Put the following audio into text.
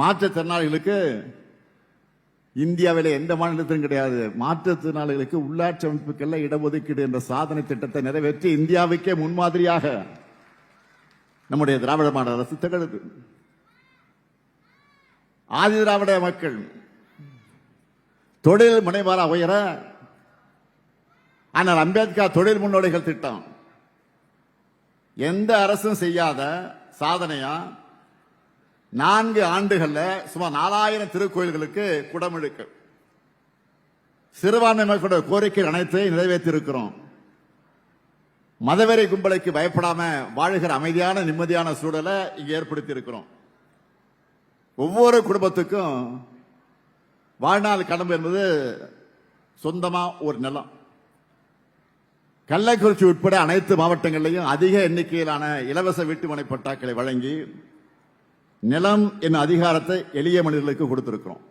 மாற்றுத்திறனாளிகளுக்கு இந்தியாவில் எந்த மாநிலத்திலும் கிடையாது. மாற்றுத்திறனாளிகளுக்கு உள்ளாட்சி அமைப்புக்கெல்லாம் இடஒதுக்கீடு என்ற சாதனை திட்டத்தை நிறைவேற்றி இந்தியாவுக்கே முன்மாதிரியாக நம்முடைய திராவிட மாநில அரசு திகழுது. ஆதி திராவிட மக்கள் தொழில் முனைவாரா உயர ஆனால் அம்பேத்கர் தொழில் முன்னோடிகள் திட்டம். எந்த அரசும் செய்யாத சாதனையா நான்கு ஆண்டுகள்ல சுமார் நாலாயிரம் திருக்கோயில்களுக்கு குடமுழுக்கு. சிறுபான்மை மக்களுடைய கோரிக்கை அனைத்தையும் நிறைவேற்றியிருக்கிறோம். மதவெறி கும்பலைக்கு பயப்படாம வாழுகிற அமைதியான நிம்மதியான சூழலை இங்கே ஏற்படுத்தி இருக்கிறோம் ஒவ்வொரு குடும்பத்துக்கும் வாழ்நாள் கடம்பு என்பது சொந்தமா ஒரு நிலம். கள்ளக்குறிச்சி உட்பட அனைத்து மாவட்டங்களிலையும் அதிக எண்ணிக்கையிலான இலவச வீட்டுமனை பட்டாக்களை வழங்கி நிலம் என் அதிகாரத்தை எளிய மனிதர்களுக்கு கொடுத்துருக்கிறோம்.